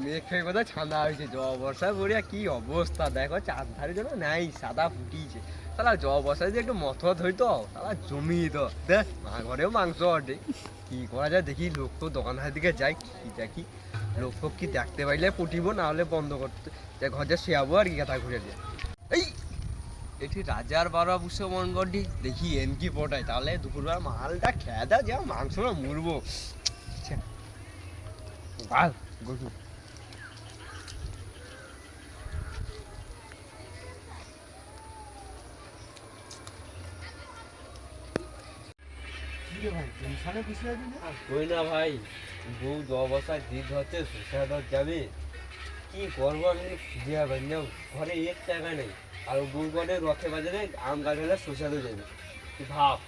মেঘ বোধহয় ছান্দা হয়েছে জ বর্ষায় পড়িয়া কি অবস্থা? দেখো চার ধারে জন্য নাই, সাদা ফুটিয়েছে। তাহলে জ বর্ষায় যদি একটু মথত হইতো তাহলে জমি তো। দেখ মা ঘরেও মাংস অটে। কি করা যায় দেখি, লোক তো দোকানের দিকে যাই কি দেখি? লোক কি দেখতে পাইলে পুটিব না হলে বন্ধ করতে। যে ঘরে শেয়াবো আর কি কথা ঘুরে দিয়ে। এই, এটি রাজার বারো বুসে মন গড্ডি দেখি এন কি পটাই তাহলে দুপুরবেলা মালটা খেয়ে দেয় যা মাংস না মুড়বো। বাল গরু কই না ভাই বউ দ অবস্থায় দিক হচ্ছে সুসাদর যাবে কি করব আমি খুঁজে পাই না ঘরে এক টাকা নেই আর বউ বলে রথে বাজারে আম গাছ হলে সুসাদও যাবে ভাব?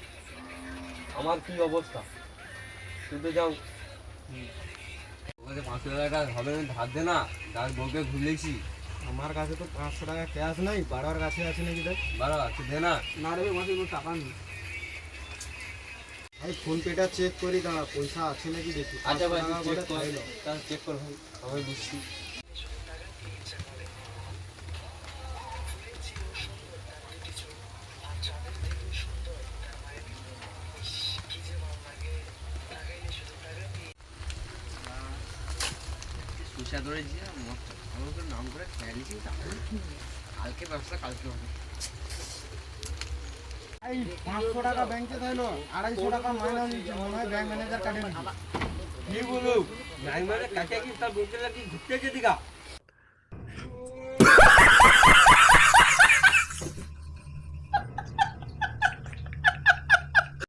আমার কি অবস্থা? তো যাও। ওখানে পাঁচশো টাকা হবে না ধার দে না তার বউকে ভুলেছি। আমার কাছে তো পাঁচশো টাকা ক্যাশ নাই বাড়ার কাছে আছে নাকি দেখ? বারো আছে দে না। না রে মাসে কোনো টাকা নেই। আমি ফোন পেটা চেক করি দাঁড়া পয়সা আছে নাকি দেখি। আচ্ছা ভাই চেক কর। তাহলে চেক কর ভাই আমি বুঝছি। ধরে যে নাম করে খেয়ে নিয়েছি কালকে ব্যবসা কালকে হবে। এই পাঁচশো টাকা ব্যাংকে থাইলো, আড়াইশো টাকা মাইনাস দিচ্ছে মনে হয় ব্যাংক ম্যানেজার কাটে কি বলু ব্যাংক ম্যানেজার কাছে কি তার বলতে লাগি ঘুরতে যেতে গা